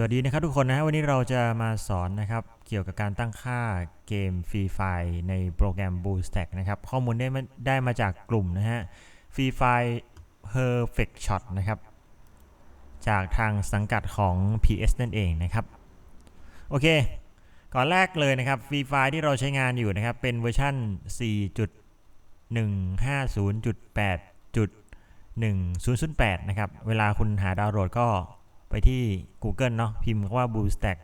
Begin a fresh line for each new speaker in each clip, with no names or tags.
สวัสดีนะครับทุกคนนะฮะวันนี้เราจะมาสอนนะครับเกี่ยวกับการตั้งค่าเกมฟรีไฟในโปรแกรม BlueStack นะครับข้อมูลได้มาได้มาจากกลุ่มนะฮะฟรีไฟ Perfect Shot นะครับจากทางสังกัดของ PS นั่นเองนะครับโอเค ก่อนแรกเลยนะครับฟรีไฟที่เราใช้งานอยู่นะครับเป็นเวอร์ชัน4.150.8.1008 นะครับเวลาคุณหาดาวน์โหลดก็ ไปที่ Google เนาะพิมพ์คำว่า BlueStack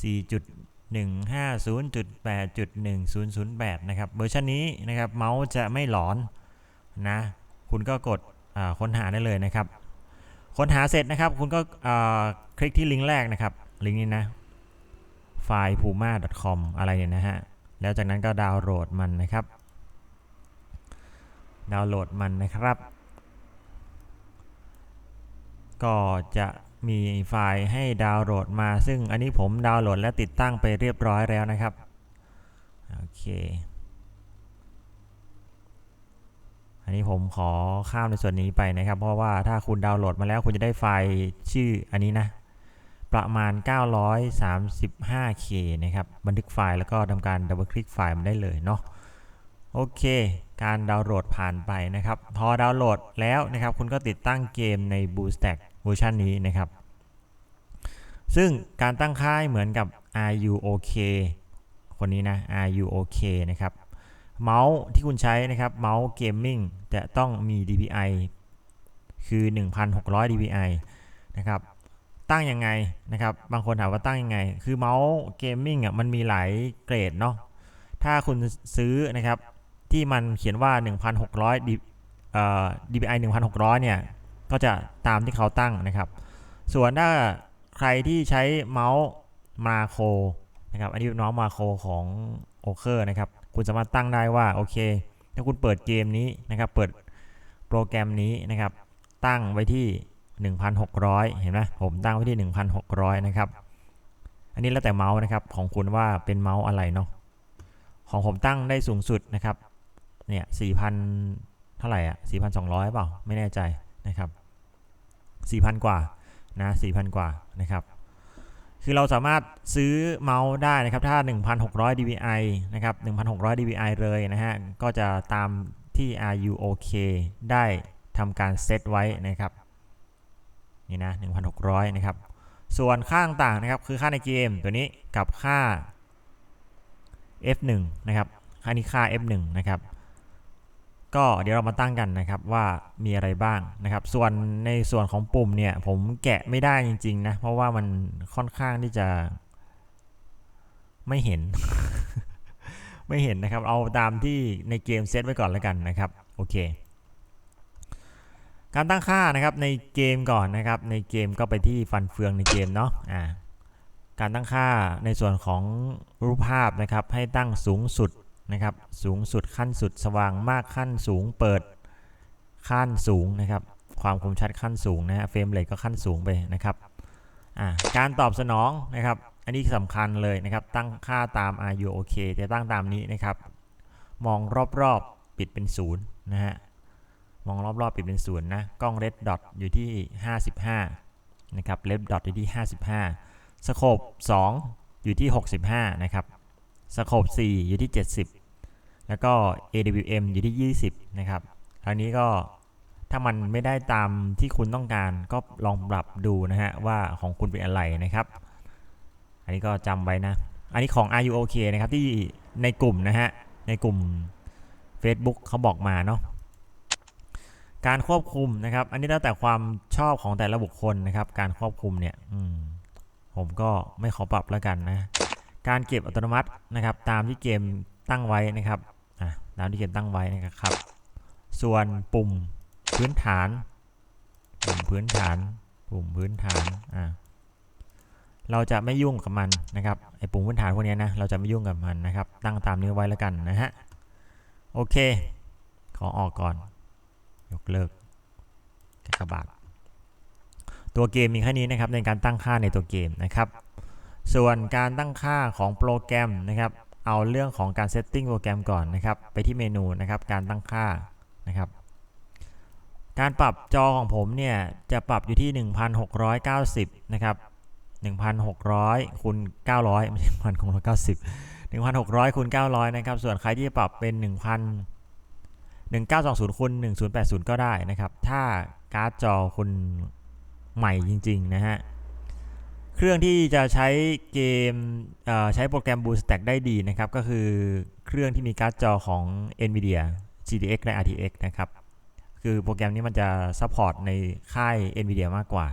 4.150.8.1008 นะครับเวอร์ชันนี้นะครับเมาส์จะไม่หลอนนะคุณก็กดค้นหาได้เลยนะครับ ค้นหาเสร็จนะครับคุณก็คลิกที่ลิงก์แรกนะครับ ลิงก์นี้นะไฟล์ puma.com อะไรเนี่ยนะฮะ แล้วจากนั้นก็ดาวน์โหลดมันนะครับ ดาวน์โหลดมันนะครับ ก็จะ มีไฟล์ให้ดาวน์โหลดมา ซึ่งอันนี้ผมดาวน์โหลดและติดตั้งไปเรียบร้อยแล้วนะครับ โอเค อันนี้ผมขอข้ามในส่วนนี้ไปนะครับ เพราะว่าถ้าคุณดาวน์โหลดมาแล้วคุณจะได้ไฟล์ชื่ออันนี้นะ ประมาณ 935K นะครับ บันทึกไฟล์แล้วก็ทำการดับเบิลคลิกไฟล์มันได้เลยเนาะ โอเค การดาวน์โหลดผ่านไปนะครับ พอดาวน์โหลดแล้วนะครับ คุณก็ติดตั้งเกมใน BlueStack เวอร์ชันนี้นะครับ ซึ่งการตั้งค่ายเหมือนกับ RUOK คนนี้นะ RUOK นะครับ เมาส์ที่คุณใช้นะครับเมาส์เกมมิ่งจะต้องมี DPI คือ 1,600 DPI นะครับตั้งยังไงนะครับ บางคนถามว่าตั้งยังไง คือเมาส์เกมมิ่งอะมันมีหลายเกรดเนาะ ถ้าคุณซื้อนะครับที่มันเขียนว่า 1,600 DPI 1,600 เนี่ย ก็จะตามที่เขาตั้งนะครับ ส่วนถ้าใครที่ใช้เมาส์มาโครนะครับอันนี้เป็นเมาส์มาโครของโอเคอร์นะครับ คุณสามารถตั้งได้ว่าโอเค ถ้าคุณเปิดเกมนี้นะครับ เปิดโปรแกรมนี้นะครับ ตั้งไว้ที่ 1,600 เห็นไหมผมตั้งไว้ที่ 1,600 นะครับ อันนี้แล้วแต่เมาส์นะครับ ของคุณว่าเป็นเมาส์อะไรเนาะของผมตั้งได้สูงสุดนะครับ เนี่ย 4,000 เท่าไหร่อะ 4,200 เปล่า ไม่แน่ใจนะครับ 4,000 กว่านะ4,000 กว่านะครับ คือเราสามารถซื้อเมาส์ได้นะครับ ถ้า 1,600 dpi นะครับ 1,600 dpi เลยนะฮะ ก็จะตามที่ RUOK ได้ทำการเซตไว้นะครับนี่นะ1,600 นะครับ ส่วนค่าต่างๆนะครับ คือค่าในเกมตัวนี้กับค่า F1 นะครับ ค่านี้ค่า F1 นะครับ ก็เดี๋ยวเรามาตั้งกันนะครับว่ามีอะไรบ้างนะครับ ส่วนในส่วนของปุ่มเนี่ย ผมแกะไม่ได้จริง ๆ นะ เพราะว่ามันค่อนข้างที่จะ ไม่เห็น ไม่เห็นนะครับ เอาตามที่ในเกมเซตไว้ก่อนแล้วกันนะครับ โอเค การตั้งค่านะครับในเกมก่อนนะครับ ในเกมก็ไปที่ฟันเฟืองในเกมเนาะอ่าการตั้งค่าในส่วนของรูปภาพนะครับ ให้ตั้งสูงสุด นะครับ สูงสุดขั้นสุดสว่างมากขั้นสูงเปิดขั้นสูงนะครับ ความคมชัดขั้นสูงนะฮะเฟรมเรทก็ขั้นสูงไปนะครับการตอบสนองนะครับ อันนี้สำคัญเลยนะครับ ตั้งค่าตาม RUOK จะตั้งตามนี้นะครับ มองรอบๆปิดเป็นศูนย์นะฮะมองรอบๆปิดเป็นศูนย์นะกล้อง red dot อยู่ที่ 55นะครับ red dot อยู่ที่ 55สโคป2อยู่ที่ 65นะครับสโคป4อยู่ที่ 70 แล้วก็ AWM อยู่ที่ 20 นะครับคราวนี้ก็ถ้ามันไม่ได้ตามที่คุณต้องการก็ลองปรับดูนะฮะว่าของคุณเป็นอะไรนะครับ อันนี้ก็จำไว้นะ อันนี้ของ RUOK นะครับที่ในกลุ่มนะฮะในกลุ่ม Facebook เขาบอกมาเนาะการควบคุมนะครับ อันนี้แล้วแต่ความชอบของแต่ละบุคคลนะครับ การควบคุมเนี่ยอืผมก็ไม่ขอปรับแล้วกันนะ การเก็บอัตโนมัตินะครับ ตามที่เกมตั้งไว้นะครับ ตามที่เกมตั้งไว้นะครับ ส่วนปุ่มพื้นฐาน ปุ่มพื้นฐาน ปุ่มพื้นฐานอะเราจะไม่ยุ่งกับมันนะครับไอ้ปุ่มพื้นฐานพวกนี้นะเราจะไม่ยุ่งกับมันนะครับ ตั้งตามนี้ไว้แล้วกันนะฮะโอเค ขอออกก่อน ยกเลิกกากบาทตัวเกมมีแค่นี้นะครับในการตั้งค่าในตัวเกมนะครับ ส่วนการตั้งค่าของโปรแกรมนะครับ เอาเรื่องของการเซตติ้งโปรแกรมก่อนนะครับ ไปที่เมนูนะครับการตั้งค่านะครับ การปรับจอของผมเนี่ย จะปรับอยู่ที่ 1690 นะครับ 1,600คูณ900ไม่ใช่1,690 1,600คูณ900 นะครับ ส่วนใครที่จะปรับเป็น 1,000 1920คูณ1080 ก็ได้นะครับ ถ้าการ์ดจอคุณใหม่จริง ๆ นะฮะ เครื่องที่จะใช้เกมใช้โปรแกรม BlueStack ได้ดีนะครับ ก็คือเครื่องที่มีการ์ดจอของ NVIDIA GTX และ RTX นะครับ คือโปรแกรมนี้มันจะซัพพอร์ตในค่าย NVIDIA มากกว่า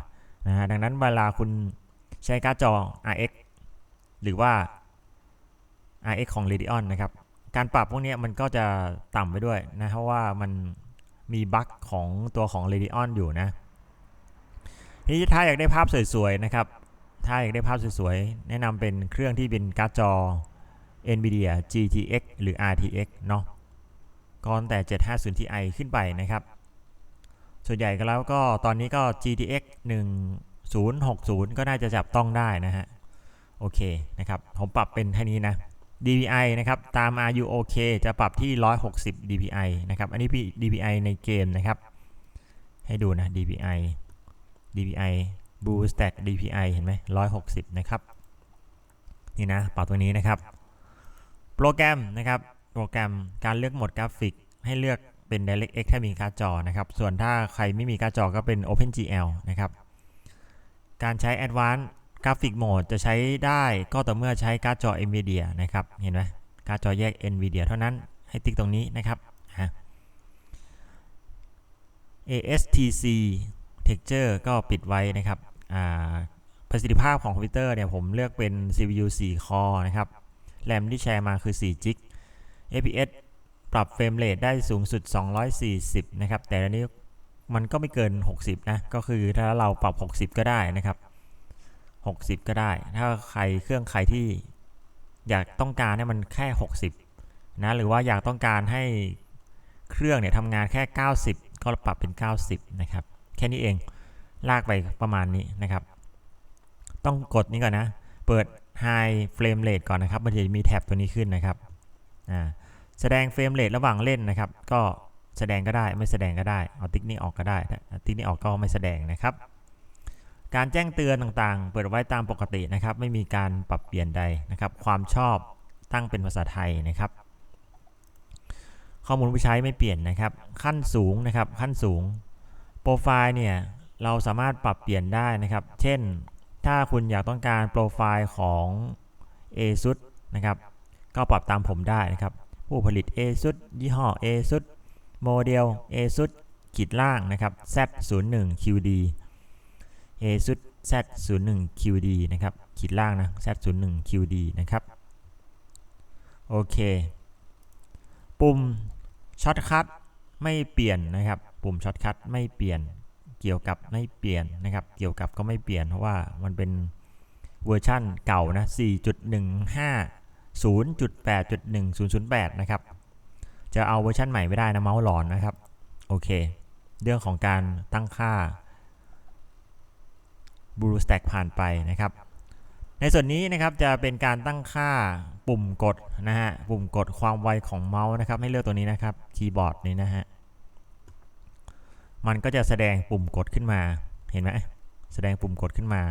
นะฮะดังนั้นเวลาคุณใช้การ์ดจอ RX หรือว่า RX ของ Radeon นะครับ การปรับพวกนี้มันก็จะต่ำไปด้วยนะเพราะว่ามันมีบั๊กของตัวของ Radeon อยู่นะทีนี้ถ้าอยากได้ภาพสวยๆนะครับ ถ้าอยากได้ภาพสวยๆ แนะนำเป็นเครื่องที่เป็นการ์ดจอ NVIDIA GTX หรือ RTX เนาะก็ตั้งแต่ 750 Ti ขึ้นไปนะครับ ส่วนใหญ่ก็แล้วก็ตอนนี้ก็ GTX 1060 ก็น่าจะจับต้องได้นะฮะ โอเคนะครับ ผมปรับเป็นแค่นี้นะ DPI นะครับตาม RUOK จะปรับที่ 160 DPI นะครับ อันนี้ DPI ในเกมนะครับ ให้ดูนะ DPI DPI BlueStack DPI เห็นไหม160นะครับ นี่นะปรับตัวนี้นะครับ โปรแกรมนะครับ โปรแกรมการเลือกโหมดกราฟิก ให้เลือกเป็น DirectX ถ้ามีการ์ดจอนะครับ ส่วนถ้าใครไม่มีการ์ดจอก็เป็น OpenGL นะครับ การใช้ Advanced Graphic Mode จะใช้ได้ก็ต่อเมื่อใช้การ์ดจอ NVIDIA นะครับ เห็นไหมการ์ดจอแยก NVIDIA เท่านั้น ให้ติ๊กตรงนี้นะครับ ASTC Texture ก็ปิดไว้นะครับประสิทธิภาพของคอมพิวเตอร์เนี่ยผมเลือกเป็น CPU 4 core นะครับแรมที่แชร์มาคือ4 g b FPS ปรับเฟรมเรทได้สูงสุด 240 นะครับ แต่อันนี้มันก็ไม่เกิน 60 นะ ก็คือถ้าเราปรับ 60 ก็ได้นะครับ 60 ก็ได้ ถ้าใครเครื่องใครที่อยากต้องการให้มันแค่ 60 นะ หรือว่าอยากต้องการให้เครื่องเนี่ยทำงานแค่ 90 ก็ปรับเป็น 90 นะครับ แค่นี้เอง ลากไปประมาณนี้นะครับ ต้องกดนี้ก่อนนะ เปิด High Frame Rate ก่อนนะครับ มันจะมีแท็บตัวนี้ขึ้นนะครับอ่าแสดงเฟรมเรทระหว่างเล่นนะครับ ก็แสดงก็ได้ไม่แสดงก็ได้ เอาติ๊กนี้ออกก็ได้ติ๊กนี้ออกก็ไม่แสดงนะครับ การแจ้งเตือนต่างๆ เปิดไว้ตามปกตินะครับ ไม่มีการปรับเปลี่ยนใดนะครับ ความชอบตั้งเป็นภาษาไทยนะครับ ข้อมูลผู้ใช้ไม่เปลี่ยนนะครับ ขั้นสูงนะครับ ขั้นสูง ปรไฟล์เนี่ยเราสามารถปรับเปลี่ยนได้นะครับ เช่น ถ้าคุณอยากต้องการโปรไฟล์ของ ASUS นะครับ ก็ปรับตามผมได้นะครับ ผู้ผลิต ASUS ยี่ห้อ ASUS โมเดล ASUS ขีดล่างนะครับ Z01 QD ASUS Z01 QD นะครับ ขีดล่างนะ Z01 QD นะครับ โอเค ปุ่มช็อตคัทไม่เปลี่ยนนะครับ ปุ่มช็อตคัทไม่เปลี่ยน เกี่ยวกับไม่เปลี่ยนนะครับ เกี่ยวกับก็ไม่เปลี่ยนเพราะว่ามันเป็นเวอร์ชั่นเก่านะ 4.15 0.8.1008 นะครับ จะเอาเวอร์ชันใหม่ไม่ได้นะเมาส์หลอนนะครับ โอเค เรื่องของการตั้งค่า BlueStack ผ่านไปนะครับ ในส่วนนี้นะครับจะเป็นการตั้งค่าปุ่มกดนะฮะ ปุ่มกดความไวของเมาส์นะครับ ให้เลือกตัวนี้นะครับ คีย์บอร์ดนี้นะฮะ มันก็จะแสดงปุ่มกดขึ้นมา เห็นไหมแสดงปุ่มกดขึ้นมา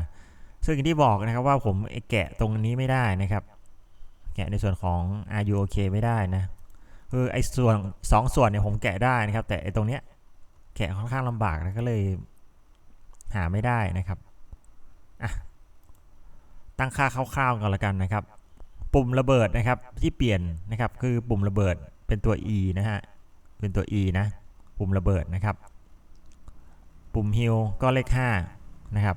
ซึ่งอย่างที่บอกนะครับว่าผมแกะตรงนี้ไม่ได้นะครับ แกะในส่วนของ RUOK ไม่ได้นะ คือไอ้ส่วนสองส่วนเนี่ยผมแกะได้นะครับ แต่ไอ้ตรงเนี้ยแกะค่อนข้างลำบากนะก็เลยหาไม่ได้นะครับอะตั้งค่าคร่าวๆกันละกันนะครับ ปุ่มระเบิดนะครับที่เปลี่ยนนะครับคือปุ่มระเบิดเป็นตัว E นะฮะเป็นตัว E นะ ปุ่มระเบิดนะครับ ปุ่มฮิลก็เลข5นะครับ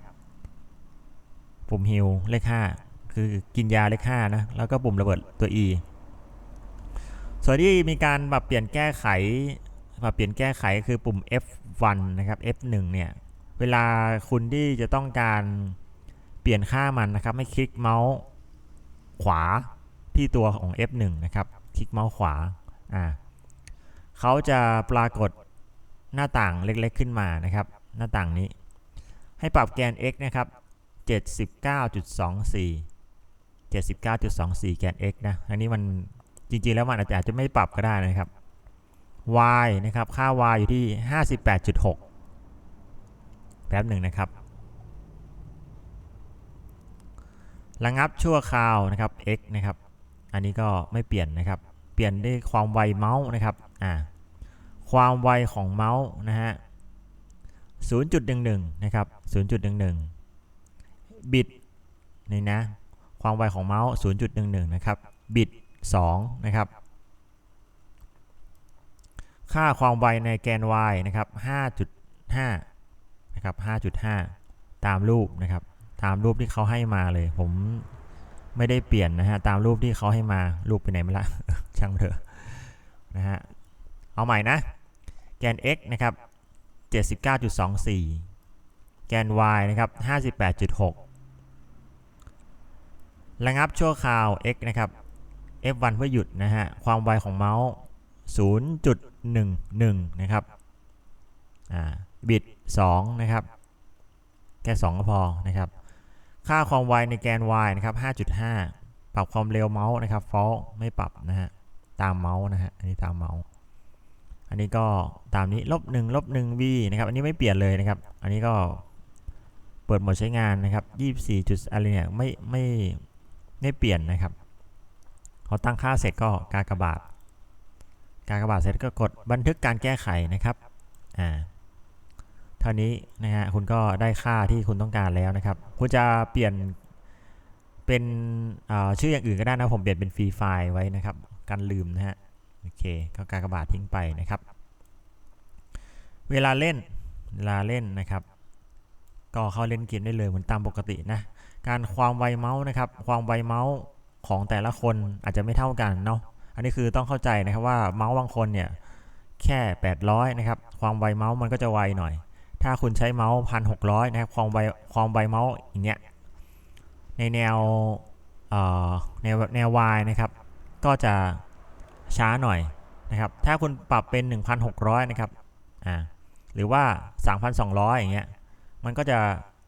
ปุ่มฮิลเลข5คือกินยาเลข5นะ แล้วก็ปุ่มระเบิดตัว E ส่วนที่มีการปรับเปลี่ยนแก้ไขปรับเปลี่ยนแก้ไขคือปุ่ม F1 นะครับ F1 เนี่ย เวลาคุณที่จะต้องการเปลี่ยนค่ามันนะครับ ให้คลิกเมาส์ขวาที่ตัวของ F1 นะครับ คลิกเมาส์ขวา อ่าเขาจะปรากฏหน้าต่างเล็กๆขึ้นมานะครับ หน้าต่างนี้ ให้ปรับแกน x นะครับ 79.24 79.24 แกน x นะ อันนี้มันจริงๆ แล้วมันอาจจะอาจจะไม่ปรับก็ได้นะครับ y นะครับ ค่า y อยู่ที่ 58.6 แป๊บหนึ่งนะครับ ระงับชั่วคราวนะครับ x นะครับ อันนี้ก็ไม่เปลี่ยนนะครับ เปลี่ยนด้วยความไวเมาส์นะครับ อ่า ความไวของเมาส์นะฮะ 0.11 นะครับ 0.11 บิตนี่นะ ความไวของเมาส์ 0.11 นะครับ บิต 2 นะครับ ค่าความไวในแกน y นะครับ 5.5 นะครับ 5.5 ตามรูปนะครับ ตามรูปที่เขาให้มาเลย ผมไม่ได้เปลี่ยนนะฮะ ตามรูปที่เขาให้มา รูปไปไหนมาละ ช่างเถอะ นะฮะ เอาใหม่นะ แกน x นะครับ 79.24 แกน y นะครับ 58.6 ระงับชั่วคราว x นะครับ f1 เพื่อหยุดนะฮะ ความไวของเมาส์ 0.11 นะครับ อ่า บิต 2 นะครับ แค่ 2 ก็พอนะครับ ค่าความไวในแกน y นะครับ 5.5 ปรับความเร็วเมาส์นะครับ fall ไม่ปรับนะฮะ ตามเมาส์นะฮะ อันนี้ตามเมาส์ อันนี้ก็ตามนี้ลบ1ลบ1 v นะครับ อันนี้ไม่เปลี่ยนเลยนะครับ อันนี้ก็เปิดโหมดใช้งานนะครับ24จุดอะไรเนี่ยไม่ไม่ไม่เปลี่ยนนะครับพอตั้งค่าเสร็จก็กากบาทกากบาทเสร็จก็กดบันทึกการแก้ไขนะครับอ่าเท่านี้นะฮะคุณก็ได้ค่าที่คุณต้องการแล้วนะครับ คุณจะเปลี่ยนเป็นชื่ออย่างอื่นก็ได้นะผมเปลี่ยนเป็นฟรีไฟล์ไว้นะครับ กันลืมนะฮะ โอเคก็กากบาททิ้งไปนะครับ เวลาเล่นเวลาเล่นนะครับ ก็เข้าเล่นเกมได้เลยเหมือนตามปกตินะการความไวเมาส์นะครับ ความไวเมาส์ของแต่ละคนอาจจะไม่เท่ากันเนาะอันนี้คือต้องเข้าใจนะครับว่าเมาส์บางคนเนี่ยแค่ 800 นะครับ ความไวเมาส์มันก็จะไวหน่อย ถ้าคุณใช้เมาส์1,600นะครับ ความไวความไวเมาส์อย่างเงี้ย ในแนวแนวแนว Y นะครับ ก็จะ ช้าหน่อยนะครับ ถ้าคุณปรับเป็น 1,600 นะครับ อ่า หรือว่า 3,200 อย่างเงี้ย มันก็จะ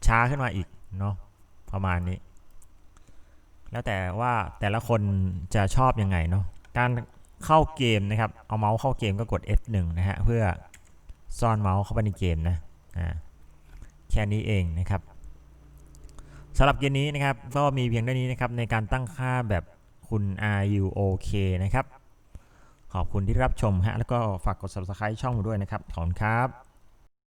ช้าขึ้นมาอีกเนาะ ประมาณนี้ แล้วแต่ว่าแต่ละคนจะชอบยังไงเนาะ การเข้าเกมนะครับ เอาเมาส์เข้าเกมก็กด F1 นะฮะ เพื่อซ่อนเมาส์เข้าไปในเกมนะ อ่า แค่นี้เองนะครับสำหรับเกมนี้นะครับ ก็มีเพียงเท่านี้นะครับในการตั้งค่าแบบคุณ R U O K นะครับ ขอบคุณที่รับชมฮะแล้วก็ฝากกด subscribe ช่องด้วยนะครับขอบคุณครับ